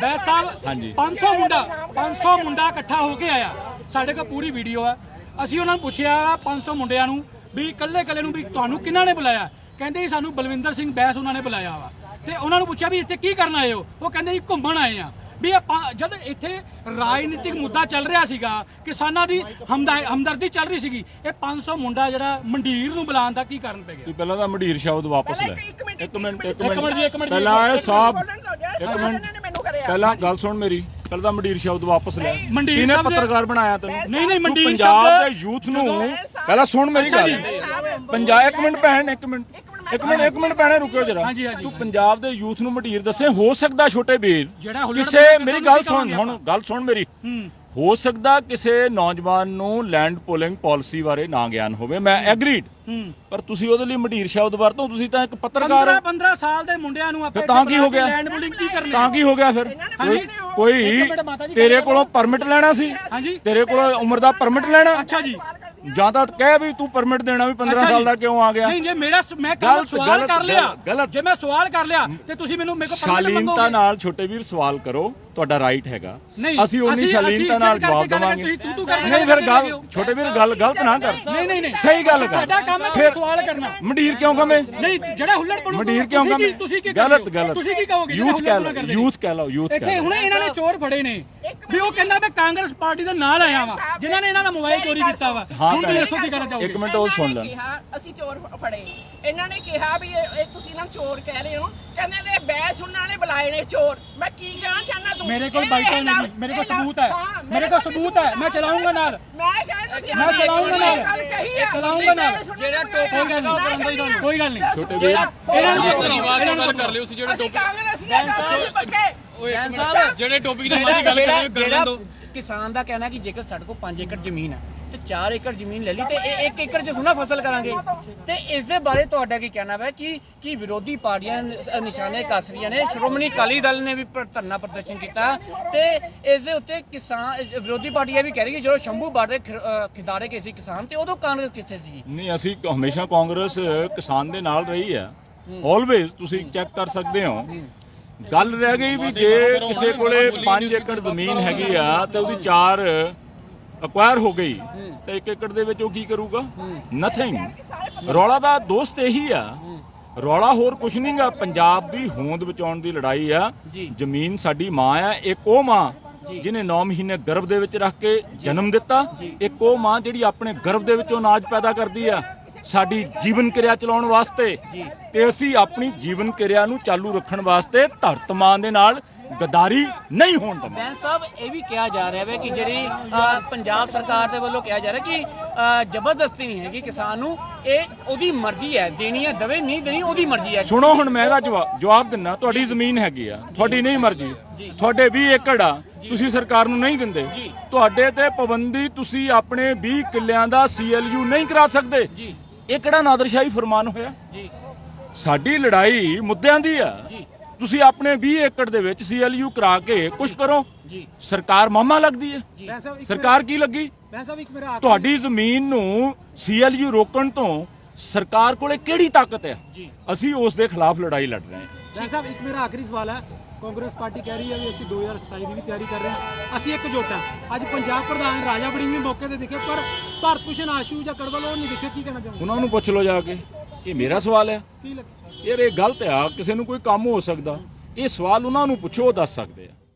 ਬੈਸ ਸਾਹਿਬ ਹਾਂਜੀ। 500 ਮੁੰਡਾ 500 ਮੁੰਡਾ ਇਕੱਠਾ ਹੋ ਕੇ ਆਇਆ। ਸਾਡੇ ਕੋਲ ਪੂਰੀ ਵੀਡੀਓ ਹੈ ਅਸੀਂ ਉਹਨਾਂ ਨੂੰ ਪੁੱਛਿਆ 500 ਮੁੰਡਿਆਂ ਨੂੰ ਵੀ ਇਕੱਲੇ ਇਕੱਲੇ ਨੂੰ ਵੀ ਤੁਹਾਨੂੰ ਕਿਹਨਾਂ ਨੇ ਬੁਲਾਇਆ? ਕਹਿੰਦੇ ਜੀ ਸਾਨੂੰ ਬਲਵਿੰਦਰ ਸਿੰਘ ਬੈਸ ਉਹਨਾਂ ਨੇ ਬੁਲਾਇਆ ਵਾ। ਤੇ ਉਹਨਾਂ ਨੂੰ ਪੁੱਛਿਆ ਵੀ ਇੱਥੇ ਕੀ ਕਰਨ ਆਏ ਹੋ? ਉਹ ਕਹਿੰਦੇ ਜੀ ਘੁੰਮਣ ਆਏ ਆ। ਵੀ ਆਪਾਂ ਜਦ ਇੱਥੇ ਰਾਜਨੀਤਿਕ ਮੁੱਦਾ ਚੱਲ ਰਿਹਾ ਸੀਗਾ ਕਿਸਾਨਾਂ ਦੀ ਹਮਦਾ- ਹਮਦਰਦੀ ਚੱਲ ਰਹੀ ਸੀਗੀ ਇਹ 500 ਮੁੰਡਾ ਜਿਹੜਾ ਮੰਡੀਰ ਨੂੰ ਬੁਲਾਉਣ ਦਾ ਕੀ ਕਾਰਨ ਪੈ ਗਿਆ? ਤੁਸੀਂ ਪਹਿਲਾਂ ਤਾਂ ਮੰਡੀਰ ਸ਼ਬਦ ਵਾਪਸ ਲੈ। ਇੱਕ ਮਿੰਟ, ਇੱਕ ਮਿੰਟ ਇੱਕ ਮਿੰਟ ਜੀ, ਮਿੰਟ ਇੱਕ ਮਿੰਟ ਜੀ। ਪਹਿਲਾਂ ਸਾਹਿਬ ਇੱਕ ਮਿੰਟ। ਪਹਿਲਾਂ ਗੱਲ ਸੁਣ ਮੇਰੀ ਪਹਿਲਾਂ ਤਾਂ ਮੰਡੀਰ ਸ਼ਬਦ ਵਾਪਸ ਲੈ। ਮੰਡੀਰ ਕਿਹਨੇ ਪੱਤਰਕਾਰ ਬਣਾਇਆ ਤੈਨੂੰ? ਨਹੀਂ ਨਹੀਂ ਤੂੰ ਮੰਡੀਰ ਪੰਜਾਬ ਸ਼ਬਦ ਦੇ ਯੂਥ ਨੂੰ ਪਹਿਲਾਂ ਸੁਣ ਮੇਰੀ ਗੱਲ। ਪੰਜਾਬ ਇੱਕ ਮਿੰਟ ਭੈਣ ਇੱਕ ਮਿੰਟ। ਇੱਕ ਮਿੰਟ ਇੱਕ ਮਿੰਟ ਭੈਣੇ ਰੁਕਿਓ ਜਰਾ। ਹਾਂਜੀ, ਹਾਂਜੀ। ਤੂੰ ਪੰਜਾਬ ਦੇ ਯੂਥ ਨੂੰ ਮੰਡੀਰ ਦੱਸੇ ਹੋ ਸਕਦਾ ਛੋਟੇ ਵੀਰ। ਜਿਹੜਾ ਹੁੱਲੜ ਕਿਸੇ ਮੇਰੀ ਗੱਲ ਸੁਣ ਹੁਣ ਗੱਲ ਸੁਣ ਮੇਰੀ। ਹੂੰ। ਹੋ ਸਕਦਾ ਕਿਸੇ ਨੌਜਵਾਨ ਨੂੰ ਲੈਂਡ ਪੋਲਿੰਗ ਪਾਲਿਸੀ ਬਾਰੇ ਨਾ ਗਿਆਨ ਹੋਵੇ। ਮੈਂ ਐਗਰੀਡ। ਪਰ ਤੁਸੀਂ ਉਹਦੇ ਲਈ ਮੰਡੀਰ ਸ਼ਬਦ ਵਰਤੋ ਤੁਸੀਂ ਤਾਂ ਇੱਕ ਪੱਤਰਕਾਰ 15 ਹੋ। 15 ਸਾਲ ਦੇ ਮੁੰਡਿਆਂ ਨੂੰ ਆਪਾਂ ਤਾਂ ਕੀ ਹੋ ਗਿਆ? ਲੈਂਡ ਬੁਲਿੰਗ ਕੀ ਕਰਨੀ ਤਾਂ ਕੀ ਹੋ ਗਿਆ ਫਿਰ। ਕੋਈ- ਤੇਰੇ ਕੋਲੋਂ ਪਰਮਿਟ ਲੈਣਾ ਸੀ? ਹਾਂਜੀ। ਤੇਰੇ ਕੋਲੋਂ ਉਮਰ ਦਾ ਪਰਮਿਟ ਲੈਣਾ? ਅੱਛਾ ਜੀ। ਜਾਂ ਤਾਂ ਕਹਿ ਵੀ ਤੂੰ ਪਰਮਿਟ ਦੇਣਾ ਵੀ 15 ਅੱਛਾ ਸਾਲ। ਦਾ ਕਿਉਂ ਆ ਗਿਆ? ਨਹੀਂ ਜੇ ਮੇਰਾ ਮੈਂ ਕੱਲ ਗਲਤ- ਸਵਾਲ ਕਰ ਲਿਆ। ਜੇ ਮੈਂ ਸਵਾਲ ਕਰ ਲਿਆ ਤੇ ਤੁਸੀਂ ਮੈਨੂੰ ਮੇਰੇ ਕੋਲ ਮੰਗੋਗੇ। ਨਾਲ ਛੋਟੇ ਵੀਰ ਸਵਾਲ ਕਰੋ ਤੁਹਾਡਾ ਰਾਈਟ ਹੈਗਾ। ਅਸੀਂ ਅਸੀਂ- ਸ਼ਾਲੀਨਤਾ ਨਾਲ ਜਵਾਬ ਗੱਲ ਦੇਵਾਂਗੇ। ਨਹੀਂ ਫਿਰ ਗੱਲ ਗੱਲ ਛੋਟੇ ਵੀਰ ਗੱਲ ਗਲਤ ਨਾ ਕਰ। ਨਹੀਂ ਨਹੀਂ ਨਹੀਂ। ਸਹੀ ਗੱਲ ਕਰ। ਸਾਡਾ ਕੰਮ ਹੈ ਸਵਾਲ ਕਰਨਾ। ਮੰਡੀਰ ਕਿਉਂ ਕਵੇਂ ਨਹੀਂ ਜਿਹੜਾ ਹੁੱਲੜ ਪੜੂ ਮੰਡੀਰ ਕਿਉਂ ਕਵੇਂ ਤੁਸੀਂ ਕੀ ਗਲਤ? ਗਲਤ। ਤੁਸੀਂ ਕੀ ਕਹੋਗੇ ਯੂਥ ਕਹਿ ਲਓ ਯੂਥ ਕਹਿ ਲਓ ਯੂਥ ਇੱਥੇ ਹੁਣੇ ਇਹਨਾਂ ਨੇ ਚੋਰ ਫੜੇ ਨੇ। ਵੀ ਉਹ ਕਹਿੰਦਾ ਮੈਂ ਕਾਂਗਰਸ ਪਾਰਟੀ ਦੇ ਨਾਲ ਆਇਆ ਵਾਂ ਜਿਨ੍ਹਾਂ ਨੇ ਇਹਨਾਂ ਦਾ ਮੋਬਾਈਲ ਚੋਰੀ ਕੀਤਾ ਵਾ। ਹਾਂ ਹੁਣ ਭੈਣੇ। ਦੱਸੋ ਕੀ ਕਰਨਾ ਚਾਹੋਗੇ ਇੱਕ ਮਿੰਟ ਉਹ ਸੁਣ ਲੈਣ। ਕਿਹਾ ਅਸੀਂ ਚੋਰ ਫੜੇ ਇਹਨਾਂ ਨੇ ਕਿਹਾ ਵੀ ਇਹ ਇਹ ਤੁਸੀਂ ਇਹਨਾਂ ਨੂੰ ਚੋਰ ਕਹਿ ਰਹੇ ਹੋ। ਕਹਿੰਦੇ ਤੇ ਬੈਸ ਉਹਨਾਂ ਨੇ ਬੁਲਾਏ ਨੇ ਚੋਰ। ਮੈਂ ਕੀ ਕਹਿਣਾ ਚਾਹਨਾ ਤੂੰ? ਮੇਰੇ ਕੋਲ ਇਹ ਨਹੀਂ ਮੇਰੇ ਕੋਲ ਇਹ ਸਬੂਤ ਹੈ। ਹਾਂ, ਮੇਰੇ ਕੋਲ ਸਬੂਤ ਹੈ। ਮੈਂ ਚਲਾਉਂਗਾ ਨਾਲ। ਮੈਂ ਕਹਿੰਦਾ ਸੀ ਮੈਂ ਚਲਾਉਂਗਾ ਨਾਲ। ਇਹ ਚਲਾਉਂਗਾ ਨਾਲ। ਜਿਹੜਾ ਕੋਈ ਗੱਲ ਨਹੀਂ। ਕੋਈ ਗੱਲ ਨਹੀਂ। ਛੋਟੇ ਵੀਰ ਇਹਨਾਂ ਨੂੰ ਧੰਨਵਾਦ ਨਾਲ ਗੱਲ ਕਰ ਲਿਓ ਸੀ ਜਿਹੜੇ ਅਸੀਂ ਟੋਪਿਕ ਕਾਂਗਰਸੀਆਂ ਅਸੀਂ ਪੱਕੇ। ਓਏ ਇੱਕ ਸਾਹਿਬ, ਮਿੰਟ। ਜਿਹੜੇ ਟੋਪਿਕ ਦੀ ਗੱਲ ਕਰ ਰਹੇ ਹੋ ਕਰ ਲੈਣ ਦਿਓ ਕਿਸਾਨ ਦਾ ਕਹਿਣਾ ਕਿ ਜੇਕਰ ਸਾਡੇ ਕੋਲ 5 ਏਕੜ ਜ਼ਮੀਨ ਹੈ ਤੇ 4 ਏਕੜ ਜ਼ਮੀਨ ਲੈ ਲਈ ਤੇ ਇਹ 1 ਏਕੜ 'ਚ ਸੁਣਾ ਫਸਲ ਕਰਾਂਗੇ। ਤੇ ਇਸ ਦੇ ਬਾਰੇ ਤੁਹਾਡਾ ਕੀ ਕਹਿਣਾ ਹੈ ਕਿ ਕਿ ਵਿਰੋਧੀ ਪਾਰਟੀਆਂ ਨਿਸ਼ਾਨੇ ਕੱਸ ਰਹੀਆਂ ਨੇ। ਸ਼੍ਰੋਮਣੀ ਅਕਾਲੀ ਦਲ ਨੇ ਵੀ ਧਰਨਾ ਪ੍ਰਦਰਸ਼ਨ ਕੀਤਾ। ਤੇ ਇਸ ਦੇ ਉੱਤੇ ਕਿਸਾਨ ਵਿਰੋਧੀ ਪਾਰਟੀਆਂ ਵੀ ਕਹਿ ਰਹੀ ਕਿ ਜਦੋਂ ਸ਼ੰਭੂ ਬਾਰਡਰ ਖਿਦਾਰੇ ਕੇ ਸੀ ਕਿਸਾਨ ਤੇ ਉਦੋਂ ਕਾਂਗਰਸ ਕਿੱਥੇ ਸੀ? ਨਹੀਂ ਅਸੀਂ ਹਮੇਸ਼ਾ ਕਾਂਗਰਸ ਕਿਸਾਨ ਦੇ ਨਾਲ ਰਹੀ ਹੈ। ਆਲਵੇਜ਼ ਤੁਸੀਂ ਚੈੱਕ ਕਰ ਸਕਦੇ ਹੋ। ਗੱਲ ਰਹਿ ਗਈ ਵੀ ਜੇ ਕਿਸੇ ਕੋਲੇ 5 ਏਕੜ ਜ਼ਮੀਨ ਹੈਗੀ ਆ ਤੇ ਉਹਦੀ 4 ਅਕਵਾਇਰ ਹੋ ਗਈ ਤੇ 1 ਏਕੜ ਦੇ ਵਿੱਚ ਉਹ ਕੀ ਕਰੂਗਾ? ਨਥਿੰਗ ਰੌਲਾ ਦਾ ਦੋਸਤ ਇਹੀ ਆ। ਰੌਲਾ ਹੋਰ ਕੁਛ ਨਹੀਂਗਾ ਪੰਜਾਬ ਦੀ ਹੋਂਦ ਬਚਾਉਣ ਦੀ ਲੜਾਈ ਆ। ਜ਼ਮੀਨ ਸਾਡੀ ਮਾਂ ਆ। ਇੱਕ ਉਹ ਮਾਂ ਜਿਹਨੇ 9 ਮਹੀਨੇ ਗਰਭ ਦੇ ਵਿੱਚ ਰੱਖ ਕੇ ਜਨਮ ਦਿੱਤਾ। ਇੱਕ ਉਹ ਮਾਂ ਜਿਹੜੀ ਆਪਣੇ ਗਰਭ ਦੇ ਵਿੱਚੋਂ ਅਨਾਜ ਪੈਦਾ ਕਰਦੀ ਆ। ਸਾਡੀ ਜੀਵਨ ਕਿਰਿਆ ਚਲਾਉਣ ਵਾਸਤੇ। ਤੇ ਅਸੀਂ ਆਪਣੀ ਜੀਵਨ ਕਿਰਿਆ ਨੂੰ ਚਾਲੂ ਰੱਖਣ ਵਾਸਤੇ ਧਰਤ ਮਾਂ ਦੇ ਨਾਲ ਗਦਾਰੀ ਨਹੀਂ ਹੋਣ ਦਵਾਂਗੇ ਬੈਂਸ ਸਾਹਿਬ ਇਹ ਵੀ ਕਿਹਾ ਜਾ ਰਿਹਾ ਹੈ ਕਿ ਜਿਹੜੀ ਅ, ਪੰਜਾਬ ਸਰਕਾਰ ਦੇ ਵੱਲੋਂ ਕਿਹਾ ਜਾ ਰਿਹਾ ਕਿ ਅ, ਜ਼ਬਰਦਸਤੀ ਨਹੀਂ ਹੈਗੀ ਕਿਸਾਨ ਨੂੰ। ਇਹ ਉਹਦੀ ਮਰਜ਼ੀ ਹੈ ਦੇਣੀ ਹੈ ਦਵੇ ਨਹੀਂ ਦੇਣੀ ਉਹਦੀ ਮਰਜ਼ੀ ਹੈ। ਸੁਣੋ ਹੁਣ ਮੈਂ ਇਹਦਾ ਜਵਾਬ ਜਵਾਬ ਦਿੰਨਾ ਤੁਹਾਡੀ ਜ਼ਮੀਨ ਹੈਗੀ ਆ ਤੁਹਾਡੀ ਨਹੀਂ ਮਰਜ਼ੀ। ਤੁਹਾਡੇ 20 ਏਕੜ ਆ ਤੁਸੀਂ ਸਰਕਾਰ ਨੂੰ ਨਹੀਂ ਦਿੰਦੇ। ਤੁਹਾਡੇ ਤੇ ਪਾਬੰਦੀ ਤੁਸੀਂ ਆਪਣੇ 20 ਕਿੱਲਿਆਂ ਦਾ ਸੀਐਲਯੂ ਨਹੀਂ ਕਰਾ ਸਕਦੇ। ਜੀ। ਇਹ ਕਿਹੜਾ ਨਾਦਰਸ਼ਾਹੀ ਫਰਮਾਨ ਹੋਇਆ? ਜੀ। ਸਾਡੀ ਲੜਾਈ ਮੁੱਦਿਆਂ ਦੀ ਆ। ਜੀ। ਤੁਸੀਂ ਆਪਣੇ 20 ਏਕੜ ਦੇ ਵਿੱਚ ਸੀਐਲਯੂ ਕਰਾ ਕੇ ਕੁਝ ਕਰੋ। ਜੀ। ਸਰਕਾਰ ਮਾਮਾ ਲੱਗਦੀ ਹੈ। ਸਰਕਾਰ ਕੀ ਲੱਗੀ? ਮੈਂ ਸਾਹਿਬ ਇੱਕ ਮੇਰਾ ਤੁਹਾਡੀ ਜ਼ਮੀਨ ਨੂੰ ਸੀਐਲਯੂ ਰੋਕਣ ਤੋਂ ਸਰਕਾਰ ਕੋਲੇ ਕਿਹੜੀ ਤਾਕਤ ਹੈ? ਜੀ। ਅਸੀਂ ਉਸ ਦੇ ਖਿਲਾਫ ਲੜਾਈ ਲੜ ਰਹੇ ਹਾਂ। ਜੈਨ ਸਾਹਿਬ ਇੱਕ ਮੇਰਾ ਆਖਰੀ ਸਵਾਲ ਹੈ। ਕਾਂਗਰਸ ਪਾਰਟੀ ਕਹਿ ਰਹੀ ਹੈ ਵੀ ਅਸੀਂ 2027 ਦੀ ਵੀ ਤਿਆਰੀ ਕਰ ਰਹੇ ਹਾਂ। ਅਸੀਂ ਇੱਕਜੁੱਟ ਹਾਂ। ਅੱਜ ਪੰਜਾਬ ਪ੍ਰਧਾਨ ਰਾਜਾ ਵੜਿੰਗ ਵੀ ਮੌਕੇ ਤੇ ਦਿਖੇ ਪਰ ਭਾਰਤ ਭੂਸ਼ਣ ਆਸ਼ੂ ਜਾਂ ਕੜਵਲ ਉਹ ਨਹੀਂ ਦਿਖੇ ਕੀ ਕਹਿਣਾ ਚਾਹੁੰਦੇ ਉਹਨਾਂ ਨੂੰ ਪੁੱਛ ਲਓ ਜਾ ਕੇ। ਇਹ ਮੇਰਾ ਸਵਾਲ ਹੈ। ਯਾਰ ਇਹ ਗਲਤ ਆ ਕਿਸੇ ਨੂੰ ਕੋਈ ਕੰਮ ਹੋ ਸਕਦਾ। ਇਹ ਸਵਾਲ ਉਹਨਾਂ ਨੂੰ ਪੁੱਛੋ ਉਹ ਦੱਸ ਸਕਦੇ ਆ।